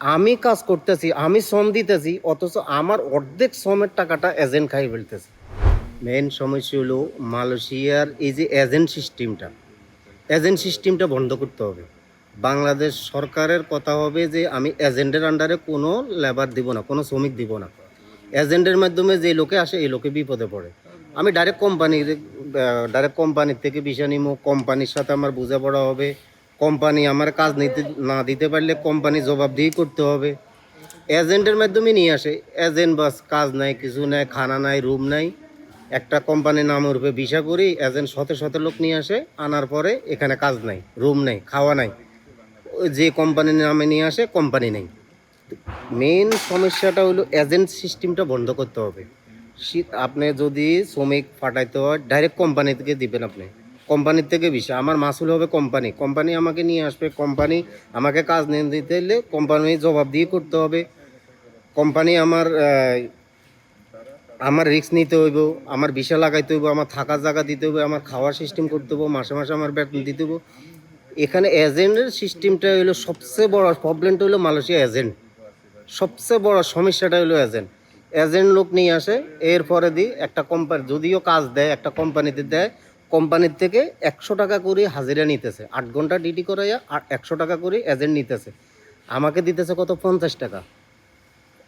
আমি কাজ করতেছি, আমি শ্রম দিতেছি, অথচ আমার অর্ধেক শ্রমের টাকাটা এজেন্ট খাই ফেলতেছে। মেন সমস্যা হলো মালয়েশিয়ার এই যে এজেন্ট সিস্টেমটা এজেন্ট সিস্টেমটা বন্ধ করতে হবে। বাংলাদেশ সরকারের কথা হবে যে, আমি এজেন্টের আন্ডারে কোনো লেবার দিব না, কোনো শ্রমিক দিব না। এজেন্টের মাধ্যমে যে লোকে আসে, এই লোকে বিপদে পড়ে। আমি ডাইরেক্ট কোম্পানির ডাইরেক্ট কোম্পানির থেকে বিষয় নিব কোম্পানির সাথে আমার বোঝাপড়া হবে। কোম্পানি আমার কাজ নিতে, না দিতে পারলে কোম্পানি জবাবদিহি করতে হবে। এজেন্টের মাধ্যমে নিয়ে আসে। এজেন্ট বাস কাজ নাই, কিছু নাই, খানা নাই, রুম নাই। একটা কোম্পানির নামের উপরে ভিসা করি, এজেন্ট শত শত লোক নিয়ে আসে, আনার পরে এখানে কাজ নাই, রুম নাই, খাওয়া নাই। যে কোম্পানির নামে নিয়ে আসে, কোম্পানি নেই। মেন সমস্যাটা হলো এজেন্ট সিস্টেমটা বন্ধ করতে হবে। আপনি যদি শ্রমিক পাঠাইতে হয়, ডাইরেক্ট কোম্পানি থেকে দিবেন আপনি। কোম্পানির থেকে বিষয় আমার মাসুল হবে কোম্পানি। কোম্পানি আমাকে নিয়ে আসবে। কোম্পানি আমাকে কাজ নিয়ে দিতে হলে কোম্পানি জবাব দিয়ে করতে হবে। কোম্পানি আমার আমার রিস্ক নিতে হইব, আমার ভিসা লাগাইতে হইব, আমার থাকার জায়গা দিতে হবে আমার খাওয়ার সিস্টেম করতে হইব, মাসে মাসে আমার বেতন দিতে হইব। এখানে এজেন্টের সিস্টেমটা হলো সবচেয়ে বড় প্রবলেমটা হলো মালয়েশিয়া এজেন্ট সবচেয়ে বড় সমস্যাটা হলো এজেন্ট এজেন্ট লোক নিয়ে আসে, এরপরে দি একটা কোম্পানি যদিও কাজ দেয়, একটা কোম্পানিতে দেয় কোম্পানির থেকে একশো টাকা করে হাজিরা নিতেছে। আট ঘণ্টা ডিউটি করাইয়া আর একশো টাকা করে এজেন্ট নিতেছে। আমাকে দিতেছে কত? পঞ্চাশ টাকা।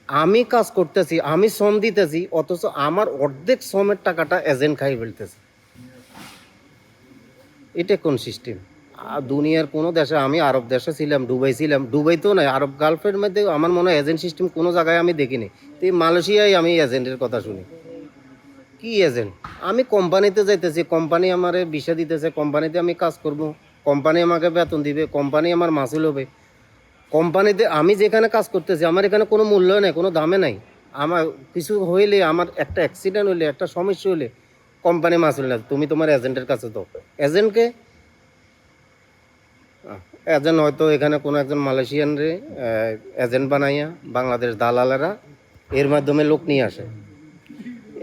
আমি কাজ করতেছি, আমি শ্রম দিতেছি, অথচ আমার অর্ধেক শ্রমের টাকাটা এজেন্ট খাই ফেলতেছে। এটা কোন সিস্টেম দুনিয়ার কোনো দেশে আমি আরব দেশে ছিলাম, দুবাই ছিলাম। দুবাইতেও নয় আরব গার্লফ্রেন্ড মধ্যে আমার মনে হয় এজেন্ট সিস্টেম কোনো জায়গায় আমি দেখিনি। তো মালয়েশিয়ায় আমি এজেন্টের কথা শুনি। কি এজেন্ট আমি কোম্পানিতে যাইতেছি কোম্পানি আমারে বিষয় দিতেছে কোম্পানিতে আমি কাজ করব। কোম্পানি আমাকে বেতন দিবে কোম্পানি আমার মাসুল হবে কোম্পানিতে আমি যেখানে কাজ করতেছি, আমার এখানে কোনো মূল্য নেই, কোনো দামে নাই। আমার কিছু হইলে, আমার একটা অ্যাক্সিডেন্ট হইলে, একটা সমস্যা হইলে কোম্পানি মাসুল না তুমি তোমার এজেন্টের কাছে দাও। এজেন্টকে এজেন্ট হয়তো এখানে কোনো একজন মালয়েশিয়ান রে এজেন্ট বানাইয়া বাংলাদেশ দালালেরা এর মাধ্যমে লোক নিয়ে আসে।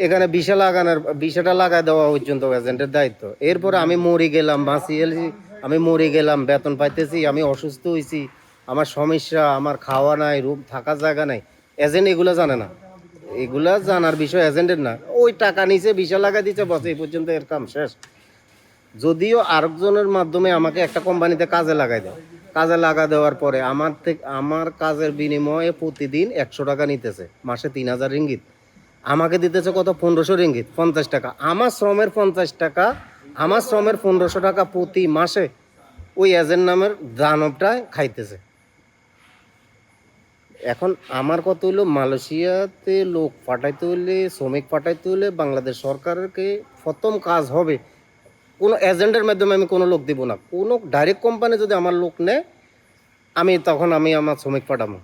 এখানে বিষা লাগানোর বিষাটা লাগাই দেওয়া পর্যন্ত এজেন্টের দায়িত্ব। এরপরে আমি মরে গেলাম, বাঁচি এলছি আমি মরে গেলাম, বেতন পাইতেছি, আমি অসুস্থ হয়েছি আমার সমস্যা, আমার খাওয়া নাই, রুম থাকার জায়গা নাই। এজেন্ট এগুলো জানে না। এগুলা জানার বিষয় এজেন্টের না। ওই টাকা নিচে বিষা লাগাই দিচ্ছে বসে, এই পর্যন্ত এর কাম শেষ। যদিও আরেকজনের মাধ্যমে আমাকে একটা কোম্পানিতে কাজে লাগাই দেয়। কাজে লাগা দেওয়ার পরে আমার থেকে আমার কাজের বিনিময়ে প্রতিদিন একশো টাকা নিতেছে, মাসে তিন হাজার রিঙ্গিত। আমাকে দিতেছে কত? পনেরোশো রিঙ্গিত, পঞ্চাশ টাকা। আমার শ্রমের পঞ্চাশ টাকা, আমার শ্রমের পনেরোশো টাকা প্রতি মাসে ওই এজেন্ট নামের দানবটা খাইতেছে। এখন আমার কথা হলো মালয়েশিয়াতে লোক পাঠাইতে হলে শ্রমিক পাঠাইতে হলে বাংলাদেশ সরকারকে প্রথম কাজ হবে, কোনো এজেন্টের মাধ্যমে আমি কোনো লোক দিব না। কোনো ডাইরেক্ট কোম্পানি যদি আমার লোক নেয়, আমি তখন আমি আমার শ্রমিক পাঠাবো।